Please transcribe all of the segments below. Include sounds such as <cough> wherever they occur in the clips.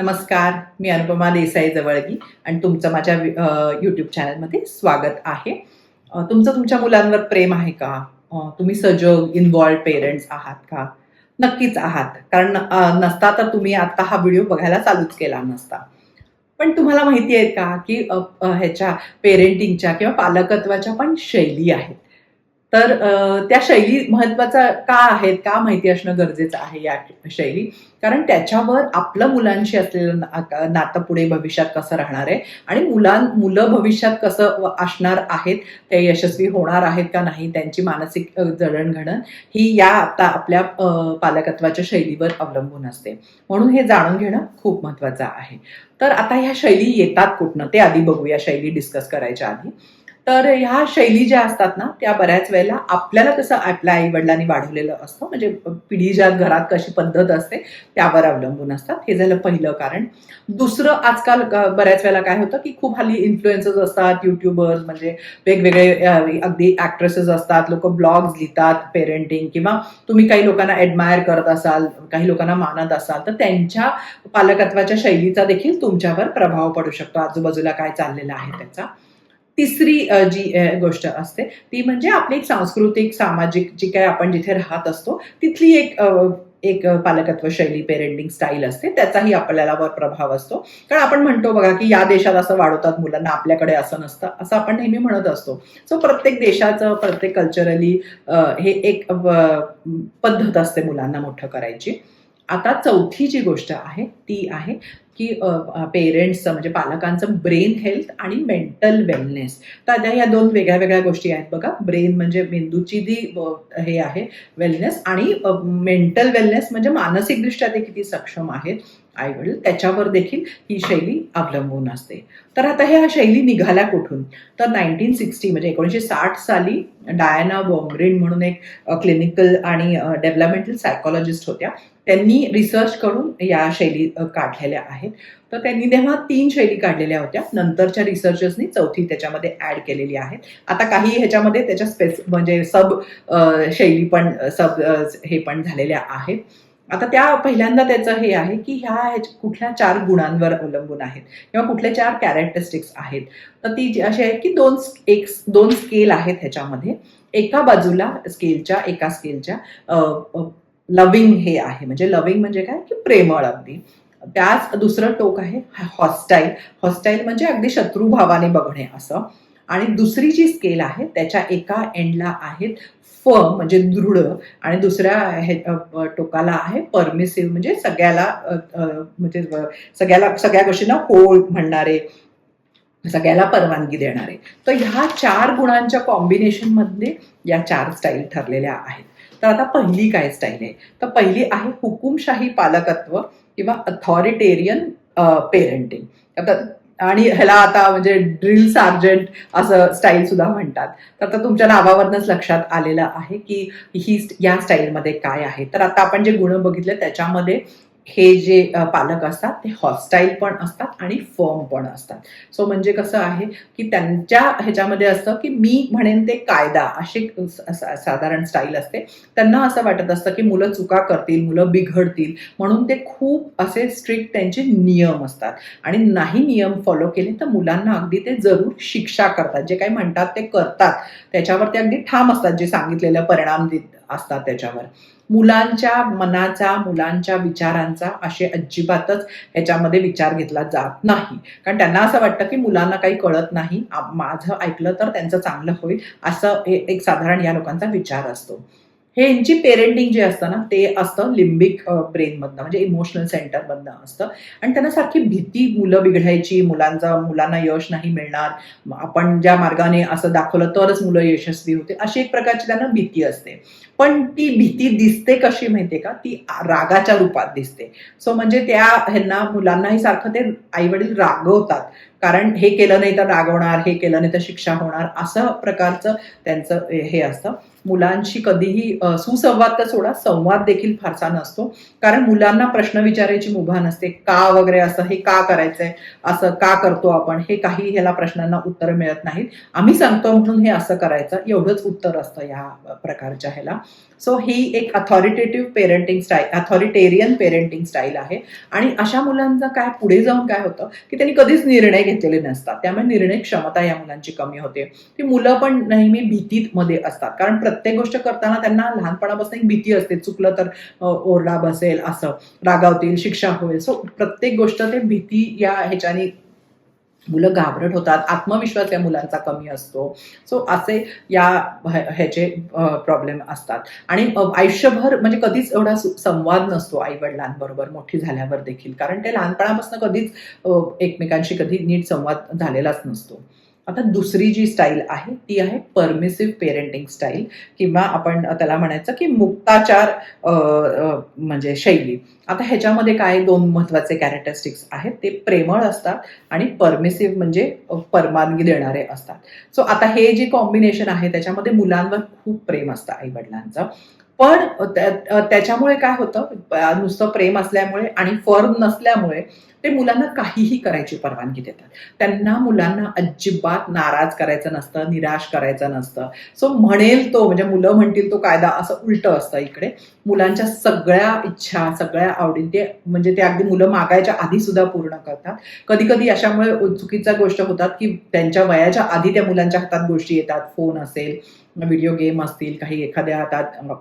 नमस्कार मी अनुपमा देसाई जवळगी आणि तुमचं माझ्या यूट्यूब चॅनलमध्ये स्वागत आहे. तुमचं तुमच्या मुलांवर प्रेम आहे का? तुम्ही सजग इन्वॉल्ड पेरेंट्स आहात का? नक्कीच आहात. कारण नसता तर तुम्ही आता हा व्हिडिओ बघायला चालूच केला नसता. पण तुम्हाला माहिती आहे का की ह्याच्या पेरेंटिंगच्या किंवा पालकत्वाच्या पण शैली आहेत. तर त्या शैली महत्त्वाचा का आहेत का माहिती असणं गरजेचं आहे या शैली? कारण त्याच्यावर आपलं मुलांशी असलेलं नातं पुढे भविष्यात कसं राहणार आहे आणि मुलां मुलं भविष्यात कसं असणार आहेत ते यशस्वी होणार आहेत का नाही त्यांची मानसिक जडणघडण ही या आता आपल्या पालकत्वाच्या शैलीवर अवलंबून असते. म्हणून हे जाणून घेणं खूप महत्वाचं आहे. तर आता ह्या शैली येतात कुठनं? ते आधी बघूया शैली डिस्कस करायच्या आधी. तर ह्या शैली ज्या असतात ना त्या बऱ्याच वेळेला आपल्याला कसं आपल्या आई वडिलांनी वाढवलेलं असतं. म्हणजे पिढी ज्या घरात कशी पद्धत असते त्यावर अवलंबून असतात. हे झालं पहिलं कारण. दुसरं आजकाल बऱ्याच वेळेला काय होतं की खूप हल्ली इन्फ्लुएन्सर्स असतात युट्यूबर्स म्हणजे वेगवेगळे अगदी ऍक्ट्रेसेस असतात. लोक ब्लॉग्स लिहितात पेरेंटिंग किंवा तुम्ही काही लोकांना ॲडमायर करत असाल काही लोकांना मानत असाल तर त्यांच्या पालकत्वाच्या शैलीचा देखील तुमच्यावर प्रभाव पडू शकतो. आजूबाजूला काय चाललेलं आहे त्याचा. तिसरी जी गोष्ट असते ती म्हणजे आपली एक सांस्कृतिक सामाजिक जी काय आपण जिथे राहत असतो तिथली एक एक पालकत्व शैली पेरेंटिंग स्टाईल असते त्याचाही आपल्याला वर प्रभाव असतो. कारण आपण म्हणतो बघा की या देशात असं वाढवतात मुलांना आपल्याकडे असं नसतं असं आपण नेहमी म्हणत असतो. सो प्रत्येक देशाचं प्रत्येक कल्चरली हे एक पद्धत असते मुलांना मोठं करायची. आता चौथी जी गोष्ट आहे ती आहे की पेरेंट्सचं म्हणजे पालकांचं ब्रेन हेल्थ आणि मेंटल वेलनेस. तर आता या दोन वेगळ्या वेगळ्या गोष्टी आहेत बघा. ब्रेन म्हणजे मेंदूची जी हे आहे वेलनेस आणि मेंटल वेलनेस म्हणजे मानसिकदृष्ट्या ते किती सक्षम आहेत. आई वडील त्याच्यावर देखील ही शैली अवलंबून असते. तर आता ह्या शैली निघाल्या कुठून? तर नाईन्टीन सिक्स्टी म्हणजे एकोणीसशे साठ साली डायना बॉम्ब्रिन म्हणून एक क्लिनिकल आणि डेव्हलपमेंटल सायकोलॉजिस्ट होत्या. त्यांनी रिसर्च करून या शैली काढलेल्या आहेत. तर त्यांनी तेव्हा तीन शैली काढलेल्या होत्या. नंतरच्या रिसर्चर्सनी चौथी त्याच्यामध्ये ऍड केलेली आहेत. आता काही ह्याच्यामध्ये त्याच्या स्पेस म्हणजे सब शैली पण सब हे पण झालेल्या आहेत. आता त्या पहिल्यांदा त्याचं हे आहे की ह्या कुठल्या चार गुणांवर अवलंबून आहेत किंवा कुठले चार कॅरेक्टरिस्टिक्स आहेत. तर ती जी अशी आहे की दोन एक दोन स्केल आहेत ह्याच्यामध्ये. एका बाजूला स्केलच्या एका स्केलच्या लविंग हे आहे. म्हणजे लविंग म्हणजे काय? की प्रेमळ अगदी. त्याच दुसरं टोक आहे हॉस्टाईल हॉस्टाईल म्हणजे अगदी शत्रुभावाने बघणे असं. आणि दुसरी जी स्केल आहे त्याच्या एका एंडला आहेत फ म्हणजे दृढ. आणि दुसऱ्या हे टोकाला आहे परमिसिव्ह म्हणजे सगळ्याला म्हणजे सगळ्याला सगळ्या गोष्टींना होळ म्हणणारे सगळ्याला परवानगी देणारे. तर ह्या चार गुणांच्या कॉम्बिनेशनमध्ये या चार स्टाईल ठरलेल्या आहेत. तर आता पहिली काय स्टाईल आहे? तर पहिली आहे हुकुमशाही पालकत्व किंवा अथॉरिटेरियन पेरेंटिंग आता आणि ह्याला आता म्हणजे ड्रिल सार्जंट असं स्टाईल सुद्धा म्हणतात. तर आता तुमच्या नावावरनच लक्षात आलेलं आहे की ही या स्टाईलमध्ये काय आहे. तर आता आपण जे गुण बघितले त्याच्यामध्ये हे जे पालक असतात ते हॉस्टाईल पण असतात आणि फर्म पण असतात. सो म्हणजे कसं आहे की त्यांच्या ह्याच्यामध्ये असतं की मी म्हणेन ते कायदा अशी साधारण स्टाईल असते. त्यांना असं वाटत असतं की मुलं चुका करतील मुलं बिघडतील म्हणून ते खूप असे स्ट्रिक्ट त्यांचे नियम असतात. आणि नाही नियम फॉलो केले तर मुलांना अगदी ते जरूर शिक्षा करतात. जे काही म्हणतात ते करतात. त्याच्यावर ते अगदी ठाम असतात जे सांगितलेलं परिणाम देत असतात त्याच्यावर. मुलांच्या मनाचा मुलांच्या विचारांचा असे अजिबातच ह्याच्यामध्ये विचार घेतला जात नाही. कारण त्यांना असं वाटतं की मुलांना काही कळत नाही. माझं ऐकलं तर त्यांचं चांगलं होईल. असं हे एक साधारण या लोकांचा विचार असतो. हे यांची पेरेंटिंग जे असतं ना ते असतं लिंबिक ब्रेनमधनं म्हणजे इमोशनल सेंटरमधनं असतं. आणि त्यांना सारखी भीती मुलं बिघडायची मुलांचा मुलांना यश नाही मिळणार. आपण ज्या मार्गाने असं दाखवलं तरच मुलं यशस्वी होते अशी एक प्रकारची त्यांना भीती असते. पण ती भीती दिसते कशी माहितीये का? ती रागाच्या रूपात दिसते. सो म्हणजे त्या ह्यांना मुलांनाही सारखं ते आई वडील रागवतात. कारण हे केलं नाही तर रागवणार हे केलं नाही तर शिक्षा होणार असं प्रकारचं त्यांचं हे असतं. मुलांशी कधीही सुसंवाद तर सोडा संवाद देखील फारसा नसतो. कारण मुलांना प्रश्न विचारायची मुभा नसते. का वगैरे असं हे का करायचंय? असं का करतो आपण? हे काही ह्याला प्रश्नांना उत्तर मिळत नाहीत. आम्ही सांगतो म्हणून हे असं करायचं. एवढंच उत्तर असतं या प्रकारच्या ह्याला. सो ही एक authoritative parenting style authoritarian parenting style आहे. आणि अशा मुलांचं काय पुढे जाऊन काय होतं की त्यांनी कधीच निर्णय घेतलेले नसतात. त्यामुळे निर्णय क्षमता या मुलांची कमी होते. ती मुलं पण नेहमी भीतीत मध्ये असतात. कारण प्रत्येक गोष्ट करताना त्यांना लहानपणापासून एक भीती असते. चुकलं तर ओरडा बसेल असं रागावतील शिक्षा होईल. सो प्रत्येक गोष्ट ते भीती या ह्याच्याने मुलं घाबरट होतात आत्मविश्वास या मुलांचा कमी असतो. सो असे या ह्याचे प्रॉब्लेम असतात. आणि आयुष्यभर म्हणजे कधीच एवढा संवाद नसतो आई वडिलांबरोबर मोठी झाल्यावर देखील. कारण ते लहानपणापासून कधीच एकमेकांशी कधी नीट संवाद झालेलाच नसतो. आता दुसरी जी स्टाईल आहे ती आहे परमिसिव्ह पेरेंटिंग स्टाईल किंवा आपण त्याला म्हणायचं की मुक्ताचार म्हणजे शैली. आता ह्याच्यामध्ये काय दोन महत्त्वाचे कॅरेक्टरिस्टिक्स आहेत? ते प्रेमळ असतात आणि परमिसिव्ह म्हणजे परवानगी देणारे असतात. सो आता हे जे कॉम्बिनेशन आहे त्याच्यामध्ये मुलांवर खूप प्रेम असतं आई वडिलांचं पण त्याच्यामुळे काय होतं? नुसतं प्रेम असल्यामुळे आणि फर्म नसल्यामुळे ते मुलांना काहीही करायची परवानगी देतात. त्यांना मुलांना अजिबात नाराज करायचं नसतं निराश करायचं नसतं. सो म्हणेल तो म्हणजे मुलं म्हणतील तो कायदा असं उलटं असतं इकडे. मुलांच्या सगळ्या इच्छा सगळ्या आवडी ते म्हणजे ते अगदी मुलं मागायच्या आधी सुद्धा पूर्ण करतात. कधी कधी अशामुळे चुकीच्या गोष्ट होतात की त्यांच्या वयाच्या आधी त्या मुलांच्या हातात गोष्टी येतात फोन असेल व्हिडिओ गेम असतील काही एखाद्या आता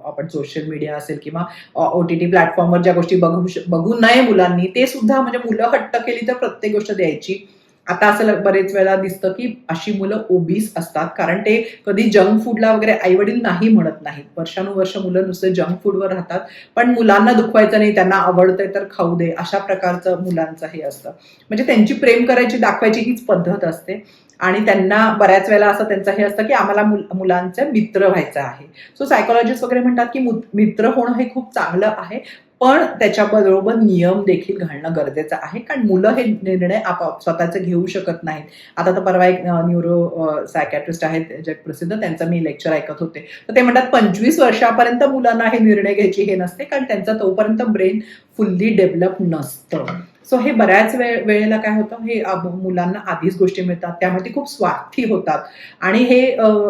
आपण सोशल मीडिया असेल किंवा ओ टी टी प्लॅटफॉर्मवर ज्या गोष्टी बघू श- बघू नये मुलांनी ते सुद्धा म्हणजे मुलं हट्ट केली तर प्रत्येक गोष्ट द्यायची. आता असं बरेच वेळा दिसतं की अशी मुलं ओबीस असतात कारण ते कधी जंक फूडला वगैरे आई वडील नाही म्हणत नाहीत. वर्षानुवर्ष मुलं नुसतं जंक फूडवर राहतात पण मुलांना दुखवायचं नाही त्यांना आवडतंय तर खाऊ दे अशा प्रकारचं मुलांचं हे असतं. म्हणजे त्यांची प्रेम करायची दाखवायची हीच पद्धत असते. आणि त्यांना बऱ्याच वेळेला असं त्यांचं हे असतं की आम्हाला मुल- मुलांचे मित्र व्हायचं आहे. सो सायकोलॉजिस्ट वगैरे म्हणतात की मित्र होणं हे खूप चांगलं आहे पण त्याच्याबरोबर नियम देखील घालणं गरजेचं आहे. कारण मुलं हे निर्णय आपाप स्वतःचे घेऊ शकत नाहीत. आता तर परवा एक न्यूरो सायकॅट्रिस्ट आहेत जगप्रसिद्ध त्यांचं मी लेक्चर ऐकत होते. तर ते म्हणतात पंचवीस वर्षापर्यंत मुलांना हे निर्णय घ्यायची हे नसते कारण त्यांचं तोपर्यंत ब्रेन फुल्ली डेव्हलप नसतं. सो हे बऱ्याच वेळ वेळेला काय होतं? हे मुलांना आधीच गोष्टी मिळतात. त्यामुळे ती खूप स्वार्थी होतात. आणि हे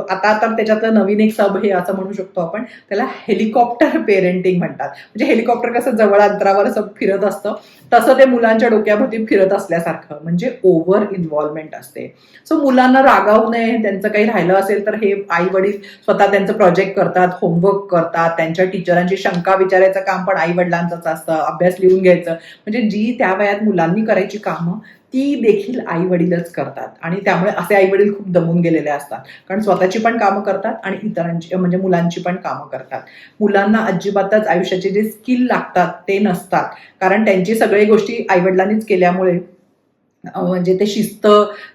आता तर त्याच्यातलं नवीन एक सब हे असं म्हणू शकतो आपण. त्याला हेलिकॉप्टर पेरेंटिंग म्हणतात. म्हणजे हेलिकॉप्टर कसं जवळ अंतरावर असं फिरत असतं. तसं ते मुलांच्या डोक्याभोवती फिरत असल्यासारखं. म्हणजे ओव्हर इन्व्हॉल्वमेंट असते. सो मुलांना रागावू नये. त्यांचं काही राहिलं असेल तर हे आई वडील स्वतः त्यांचं प्रोजेक्ट करतात होमवर्क करतात. त्यांच्या टीचरांची शंका विचारायचं काम पण आई वडिलांचंच असतं. अभ्यास लिहून घ्यायचं. म्हणजे जी त्या वयात मुलांनी करायची कामं ती देखील आई वडीलच करतात. आणि त्यामुळे असे आई वडील खूप दमून गेलेले असतात. कारण स्वतःची पण कामं करतात आणि इतरांची म्हणजे मुलांची पण कामं करतात. मुलांना अजिबातच आयुष्याचे जे स्किल लागतात ते नसतात. कारण त्यांची सगळी गोष्टी आई वडिलांनीच केल्यामुळे म्हणजे ते शिस्त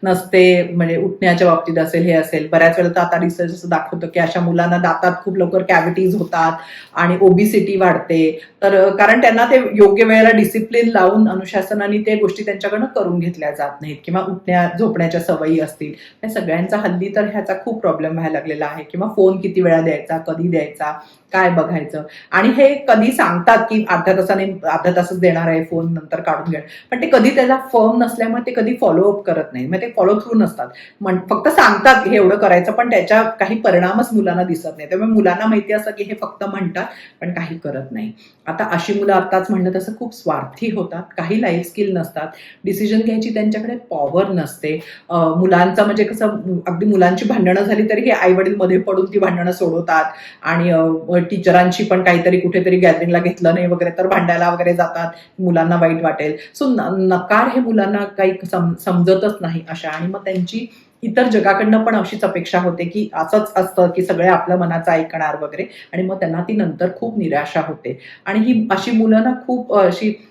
नसते म्हणजे उठण्याच्या बाबतीत असेल हे असेल. बऱ्याच वेळेला तर आता रिसर्च असं दाखवतं की अशा मुलांना दातात खूप लवकर कॅव्हिटीज होतात आणि ओबिसिटी वाढते. तर कारण त्यांना ते योग्य वेळेला डिसिप्लिन लावून अनुशासनाने ते गोष्टी त्यांच्याकडनं करून घेतल्या जात नाहीत किंवा उठण्या झोपण्याच्या सवयी असतील. या सगळ्यांचा हल्ली तर ह्याचा खूप प्रॉब्लेम व्हायला लागलेला आहे. किंवा फोन किती वेळा द्यायचा कधी द्यायचा काय बघायचं? आणि हे कधी सांगतात की अर्ध्या तासाने अर्ध्या तासच देणार आहे फोन नंतर काढून घेणार. पण ते कधी त्याला फर्म नसल्यामुळे ते कधी फॉलोअप करत नाही. मग ते फॉलो थ्रू नसतात. म्हण फक्त सांगतात हे एवढं करायचं पण त्याच्या काही परिणामच मुलांना दिसत नाही. त्यामुळे मुलांना माहिती असं की हे फक्त म्हणतात पण काही करत नाही. आता अशी मुलं आताच म्हणलं तसं खूप स्वार्थी होतात. काही लाईफ स्किल नसतात. डिसिजन घ्यायची त्यांच्याकडे पॉवर नसते. मुलांचा मुलांचं म्हणजे कसं अगदी मुलांची भांडणं झाली तरी हे आई वडील मध्ये पडून ती भांडणं सोडवतात. आणि टीचरांची पण काहीतरी कुठेतरी गॅदरिंगला घेतलं नाही वगैरे तर भांडायला वगैरे जातात. मुलांना वाईट वाटेल. सो नकार हे मुलांना काही सम- समजतच नाही अशा. आणि मग त्यांची इतर जगाकडनं पण अशीच अपेक्षा होते की असंच असतं की सगळे आपलं मनाचं ऐकणार वगैरे. आणि मग त्यांना ती नंतर खूप निराशा होते. आणि ही अशी मुलं ना खूप अशी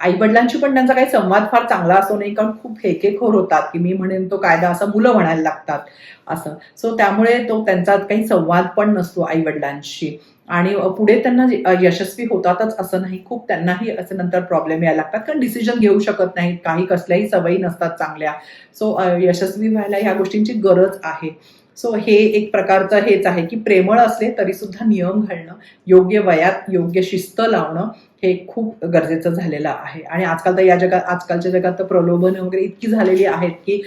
आई वडिलांशी पण त्यांचा काही संवाद फार चांगला असतो नाही कारण खूप हेकेखोर होतात की मी म्हणेन तो कायदा असं मुलं म्हणायला लागतात असं. सो त्यामुळे तो त्यांचा काही संवाद पण नसतो आई वडिलांशी आणि पुढे त्यांना यशस्वी होतातच असं नाही. खूप त्यांनाही असं नंतर प्रॉब्लेम यायला लागतात. कारण डिसिजन घेऊ शकत नाहीत. काही कसल्याही सवयी नसतात चांगल्या. सो यशस्वी व्हायला ह्या गोष्टींची गरज आहे. सो हे एक प्रकारचं हेच आहे की प्रेमळ असले तरी सुद्धा नियम घालणं योग्य वयात योग्य शिस्त लावणं हे खूप गरजेचं झालेलं आहे. आणि आजकाल तर या जगात आजकालच्या जगात तर प्रलोभन वगैरे इतकी झालेली आहेत की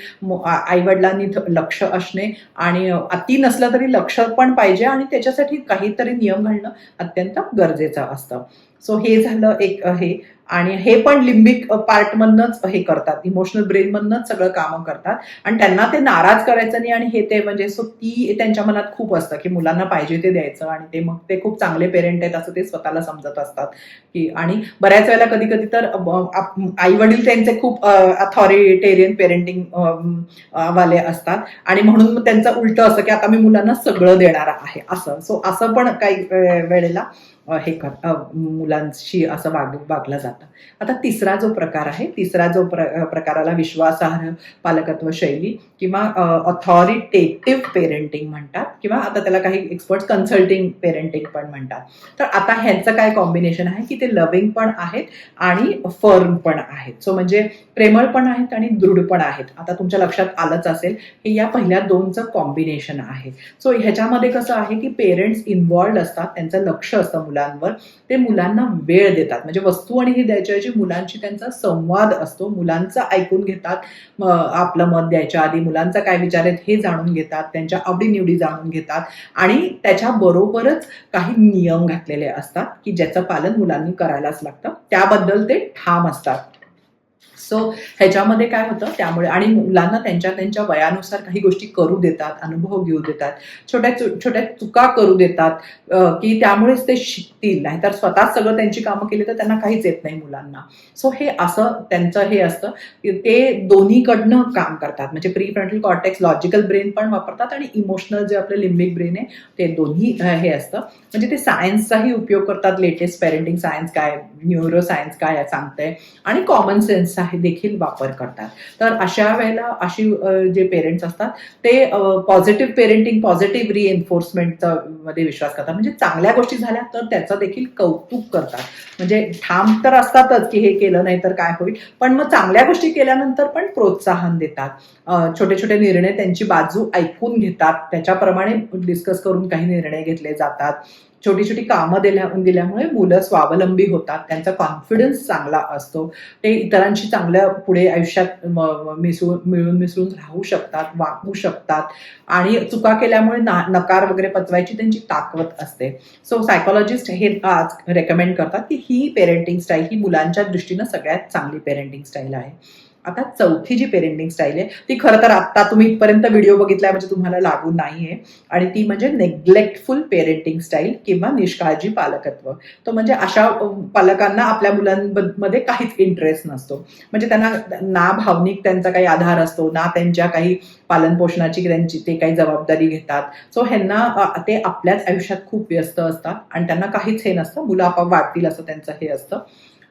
आई वडिलांनी लक्ष असणे आणि अति नसलं तरी लक्ष पण पाहिजे आणि त्याच्यासाठी काहीतरी नियम घालणं अत्यंत गरजेचं असतं. सो हे झालं एक हे आणि हे पण लिंबिक पार्टमधनच हे करतात. इमोशनल ब्रेनमधनच सगळं कामं करतात. आणि त्यांना ते नाराज करायचं नाही आणि हे ते म्हणजे सो ती त्यांच्या मनात खूप असतं की मुलांना पाहिजे ते द्यायचं आणि ते मग ते खूप चांगले पेरेंट आहेत असं ते स्वतःला समजत असतात. की आणि बऱ्याच वेळेला कधी कधी तर आई वडील त्यांचे खूप अथॉरिटेरियन पेरेंटिंग वाले असतात. आणि म्हणून त्यांचं उलट असं की आता मी मुलांना सगळं देणार आहे. असं. सो असं पण काही वेळेला हे कर मुलांशी असं वाग वागलं जातं. आता तिसरा जो प्रकार आहे तिसरा जो प्र प्रकाराला विश्वासार्ह पालकत्व शैली किंवा ऑथॉरिटेटिव्ह पेरेंटिंग म्हणतात किंवा आता त्याला काही एक्सपर्ट कन्सल्टिंग पेरेंटिंग पण म्हणतात. तर आता ह्यांचं काय कॉम्बिनेशन आहे की ते लविंग पण आहेत आणि फर्म पण आहेत. सो म्हणजे प्रेमळ पण आहेत आणि दृढ पण आहेत. आता तुमच्या लक्षात आलंच असेल की या पहिल्या दोनचं कॉम्बिनेशन आहे. सो ह्याच्यामध्ये कसं आहे की पेरेंट्स इन्वॉल्ड असतात त्यांचं लक्ष असतं मुलांवर ते मुलांना वेळ देतात. म्हणजे वस्तू आणि हे द्यायच्या मुलांशी त्यांचा संवाद असतो. मुलांचं ऐकून घेतात. आपलं मत द्यायच्या आधी मुलांचा काय विचार आहेत हे जाणून घेतात. त्यांच्या आवडीनिवडी जाणून घेतात. आणि त्याच्याबरोबरच काही नियम घातलेले असतात की ज्याचं पालन मुलांनी करायलाच लागतं. त्याबद्दल ते ठाम असतात. सो ह्याच्यामध्ये काय होतं? त्यामुळे आणि मुलांना त्यांच्या त्यांच्या वयानुसार काही गोष्टी करू देतात अनुभव घेऊ देतात छोट्या छोट्या चुका करू देतात की त्यामुळेच ते शिकतील. नाहीतर स्वतःच सगळं त्यांची कामं केली तर त्यांना काहीच येत नाही मुलांना. सो हे असं त्यांचं हे असतं. की ते दोन्हीकडनं काम करतात. म्हणजे pre frontal cortex logical brain पण वापरतात आणि इमोशनल जे आपलं लिंबिक ब्रेन आहे ते दोन्ही हे असतं. म्हणजे ते सायन्सचाही उपयोग करतात. लेटेस्ट पेरेंटिंग सायन्स काय न्यूरो सायन्स काय सांगतंय. आणि कॉमन सेन्स आहे देखील वापर करतात. तर अशा वेळेला अशी जे पेरेंट्स असतात ते पॉझिटिव्ह पेरेंटिंग पॉझिटिव्ह रिएन्फोर्समेंटचा मध्ये विश्वास करतात. म्हणजे चांगल्या गोष्टी झाल्या तर त्याचं देखील कौतुक करतात. म्हणजे ठाम तर असतातच की हे केलं नाही तर काय होईल पण मग चांगल्या गोष्टी केल्यानंतर पण प्रोत्साहन देतात. छोटे छोटे निर्णय त्यांची बाजू ऐकून घेतात. त्याच्याप्रमाणे डिस्कस करून काही निर्णय घेतले जातात. छोटी छोटी कामं दिल्या दिल्यामुळे मुलं स्वावलंबी होतात. त्यांचा कॉन्फिडन्स चांगला असतो. ते इतरांशी चांगल्या पुढे आयुष्यात मिसळून मिळून मिसळून राहू शकतात वागू शकतात. आणि चुका केल्यामुळे ना नकार वगैरे पचवायची त्यांची ताकद असते. सो सायकोलॉजिस्ट हे आज रेकमेंड करतात की ही पेरेंटिंग स्टाईल ही मुलांच्या दृष्टीनं सगळ्यात चांगली पेरेंटिंग स्टाईल आहे. आता चौथी जी पेरेंटिंग स्टाईल आहे ती खरं तर आता तुम्ही इथपर्यंत व्हिडिओ बघितलाय म्हणजे तुम्हाला लागू नाहीये. आणि ती म्हणजे नेग्लेक्टफुल पेरेंटिंग स्टाईल किंवा निष्काळजी पालकत्व. तो म्हणजे अशा पालकांना आपल्या मुलांमध्ये काहीच इंटरेस्ट नसतो. म्हणजे त्यांना ना भावनिक त्यांचा काही आधार असतो ना त्यांच्या काही पालनपोषणाची त्यांची ते काही जबाबदारी घेतात. सो ह्यांना ते आपल्याच आयुष्यात खूप व्यस्त असतात आणि त्यांना काहीच हे नसतं. मुलं आपाप वाटतील असं त्यांचं हे असतं.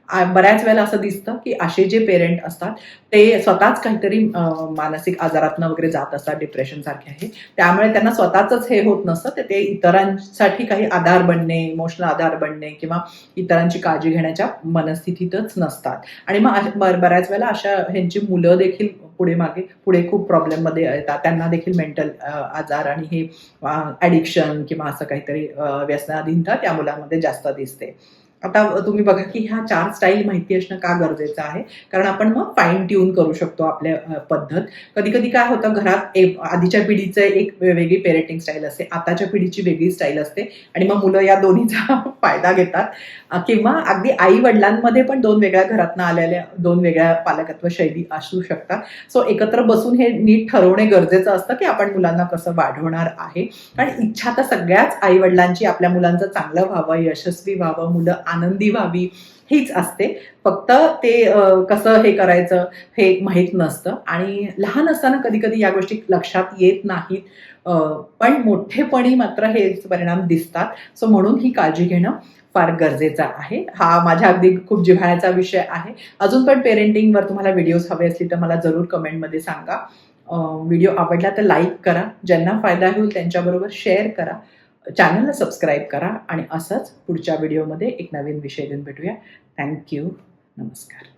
बऱ्याच वेळेला असं दिसतं की असे जे पेरेंट असतात ते स्वतःच काहीतरी मानसिक आजारातनं वगैरे जात असतात डिप्रेशन सारखे आहे त्यामुळे त्यांना स्वतःच हे होत नसतं ते इतरांसाठी काही आधार बनणे इमोशनल आधार बनणे किंवा इतरांची काळजी घेण्याच्या मनस्थितीतच नसतात. आणि मग बऱ्याच वेळेला अशा ह्यांची मुलं देखील पुढे मागे पुढे खूप प्रॉब्लेममध्ये येतात. त्यांना देखील मेंटल आजार आणि हे ॲडिक्शन किंवा असं काहीतरी व्यसनाधीनता त्या मुलांमध्ये जास्त दिसते. आता तुम्ही बघा की ह्या चार स्टाईल माहिती असणं का गरजेचं आहे? कारण आपण मग फाईन ट्यून करू शकतो आपल्या पद्धत. कधी कधी काय होतं घरात आधीच्या पिढीचं एक वेगळी पेरेंटिंग स्टाईल असते. आताच्या पिढीची वेगळी स्टाईल असते. आणि मग मुलं या दोन्हीचा <laughs> फायदा घेतात. किंवा अगदी आई वडिलांमध्ये पण दोन वेगळ्या घरातनं आलेल्या दोन वेगळ्या पालकत्व शैली असू शकतात. सो एकत्र बसून हे नीट ठरवणे गरजेचं असतं की आपण मुलांना कसं वाढवणार आहे. आणि इच्छा तर सगळ्याच आई वडिलांची आपल्या मुलांचं चांगलं व्हावं यशस्वी व्हावं मुलं आनंदी व्हावी हीच असते. फक्त ते कसं हे करायचं हे माहीत नसतं. आणि लहान असताना कधी कधी या गोष्टी लक्षात येत नाहीत. पण मोठेपणी मात्र हे परिणाम दिसतात. सो म्हणून ही काळजी घेणं फार गरजेचा आहे. हा माझ्या अगदी खूप जिव्हाळ्याचा विषय आहे. अजून पण पेरेंटिंगवर तुम्हाला व्हिडिओज हवे असली तर मला जरूर कमेंटमध्ये सांगा. व्हिडिओ आवडला तर लाईक करा. ज्यांना फायदा होईल त्यांच्याबरोबर शेअर करा. चॅनलला सबस्क्राईब करा आणि असंच पुढच्या व्हिडिओमध्ये एक नवीन विषय देऊन भेटूया. थँक्यू. नमस्कार.